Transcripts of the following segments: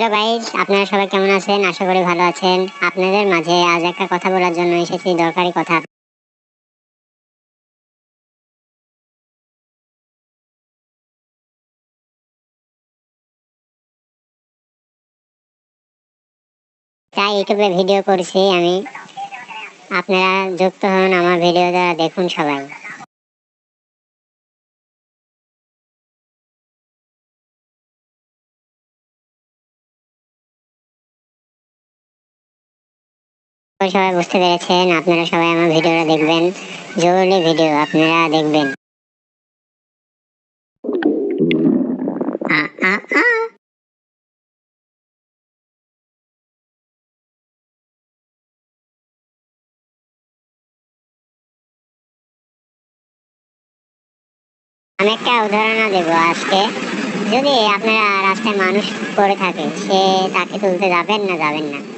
Hello guys আপনারা সবাই কেমন আছেন? আশা করি ভালো আছেন। আপনাদের মাঝে আজ একটা কথা বলার জন্য এসেছি, দরকারি কথা। তাই ইউটিউবে ভিডিও করছি আমি। আপনারা যুক্ত হন আমার ভিডিও দ্বারা, দেখুন সবাই। সবাই বুঝতে পেরেছেন, আপনারা সবাই আমার ভিডিওটা দেখবেন। জরুরি ভিডিও, আপনারা দেখবেন। আমি একটা উদাহরণ দেবো আজকে। যদি আপনারা রাস্তায় মানুষ পড়ে থাকে, সে তাকে তুলতে যাবেন না যাবেন না?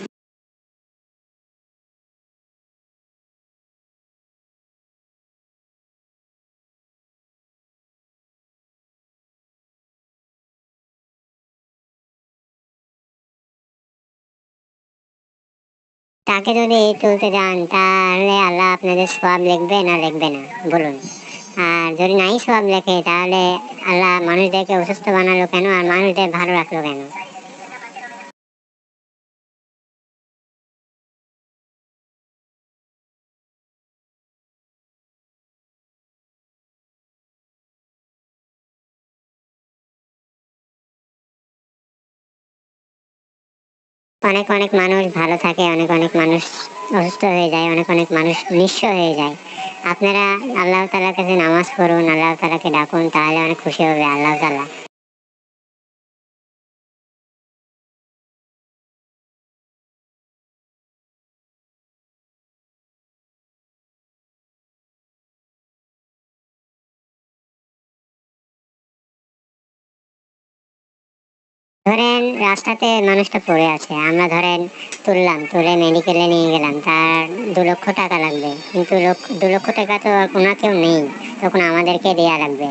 তাকে যদি তুলতে যান, তাহলে আল্লাহ আপনাদের সব লিখবে না লিখবে না? বলুন। আর যদি নাই সব লেখে, তাহলে আল্লাহ মানুষদেরকে অসুস্থ বানালো কেন? আর মানুষদের ভালো রাখল কেন? অনেক অনেক মানুষ ভালো থাকে, অনেক অনেক মানুষ অসুস্থ হয়ে যায়, অনেক অনেক মানুষ নিঃস্ব হয়ে যায়। আপনারা আল্লাহ তালার কাছে নামাজ পড়ুন, আল্লাহ তালাকে ডাকুন, তাহলে অনেক খুশি হবে, আল্লাহ তালা ধরেন রাস্তাতে মানুষটা পড়ে আছে। আমরা ধরেন তুললাম, তুলে মেডিকেলে নিয়ে গেলাম, তার দু লক্ষ টাকা লাগবে। কিন্তু দু লক্ষ টাকা তো আর কেউ নেই, তখন আমাদেরকে দেওয়া লাগবে।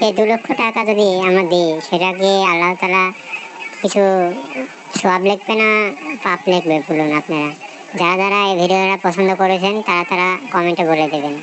সেই দু লক্ষ টাকা যদি আমার দিই সেটাকে আল্লাহ তালা কিছু সব লিখবে না পাপ লিখবে? বলুন আপনারা। যারা যারা এই ভিডিওটা পছন্দ করেছেন, তারা তারা কমেন্টে বলে দেবেন।